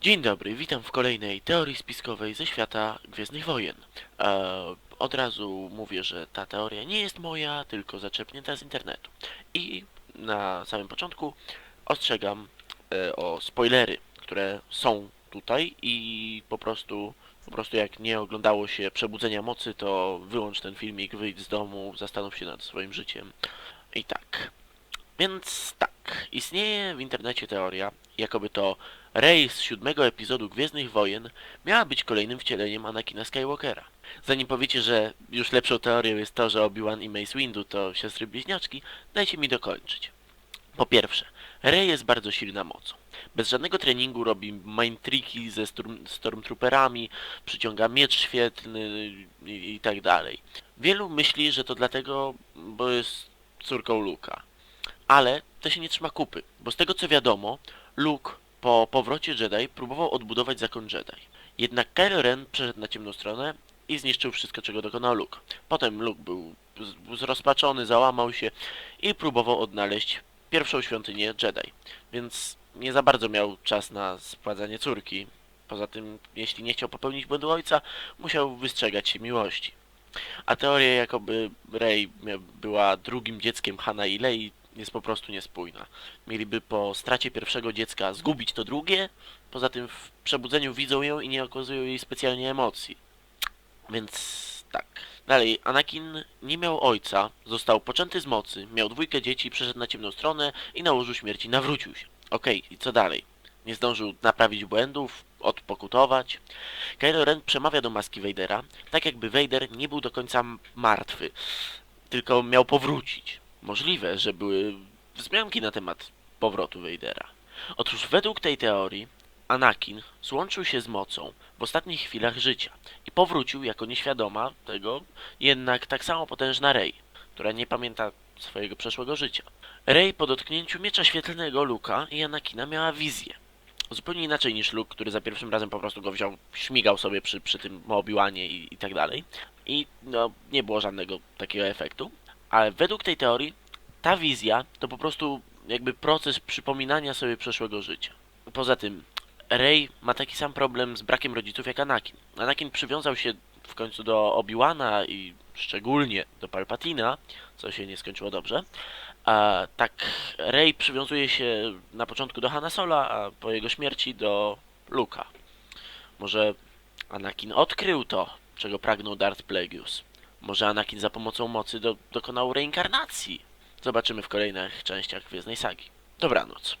Dzień dobry, witam w kolejnej teorii spiskowej ze świata Gwiezdnych Wojen. E, od razu mówię, że ta teoria nie jest moja, tylko zaczerpnięta z internetu. I na samym początku ostrzegam e, o spoilery, które są tutaj i po prostu, po prostu jak nie oglądało się Przebudzenia Mocy, to wyłącz ten filmik, wyjdź z domu, zastanów się nad swoim życiem. I tak. Więc tak, istnieje w internecie teoria, jakoby to Rey z siódmego epizodu Gwiezdnych Wojen miała być kolejnym wcieleniem Anakina Skywalkera. Zanim powiecie, że już lepszą teorią jest to, że Obi-Wan i Mace Windu to siostry bliźniaczki, dajcie mi dokończyć. Po pierwsze, Rey jest bardzo silna mocą. Bez żadnego treningu robi mind tricki ze storm stormtrooperami, przyciąga miecz świetlny i, i tak dalej. Wielu myśli, że to dlatego, bo jest córką Luka. Ale to się nie trzyma kupy, bo z tego co wiadomo, Luke po powrocie Jedi próbował odbudować zakon Jedi. Jednak Kylo Ren przeszedł na ciemną stronę i zniszczył wszystko, czego dokonał Luke. Potem Luke był zrozpaczony, załamał się i próbował odnaleźć pierwszą świątynię Jedi. Więc nie za bardzo miał czas na spładzanie córki. Poza tym, jeśli nie chciał popełnić błędu ojca, musiał wystrzegać się miłości. A teoria, jakoby Rey była drugim dzieckiem Hana i Lei, jest po prostu niespójna. Mieliby po stracie pierwszego dziecka zgubić to drugie, poza tym w przebudzeniu widzą ją i nie okazują jej specjalnie emocji. Więc tak. Dalej, Anakin nie miał ojca, został poczęty z mocy, miał dwójkę dzieci, przeszedł na ciemną stronę i na łożu śmierci nawrócił się. Okej, i co dalej? Nie zdążył naprawić błędów, odpokutować. Kylo Ren przemawia do maski Vadera, tak jakby Vader nie był do końca martwy, tylko miał powrócić. Możliwe, że były wzmianki na temat powrotu Vadera. Otóż według tej teorii Anakin złączył się z mocą w ostatnich chwilach życia i powrócił jako nieświadoma tego, jednak tak samo potężna Rey, która nie pamięta swojego przeszłego życia. Rey po dotknięciu miecza świetlnego Luka i Anakina miała wizję. Zupełnie inaczej niż Luke, który za pierwszym razem po prostu go wziął, śmigał sobie przy, przy tym Obi-Wanie i, i tak dalej. I no, nie było żadnego takiego efektu. Ale według tej teorii ta wizja to po prostu jakby proces przypominania sobie przeszłego życia. Poza tym Rey ma taki sam problem z brakiem rodziców jak Anakin. Anakin przywiązał się w końcu do Obi-Wana i szczególnie do Palpatina, co się nie skończyło dobrze. A tak Rey przywiązuje się na początku do Hanna Sola, a po jego śmierci do Luka. Może Anakin odkrył to, czego pragnął Darth Plagueis. Może Anakin za pomocą mocy do, dokonał reinkarnacji. Zobaczymy w kolejnych częściach Gwiezdnej Sagi. Dobranoc.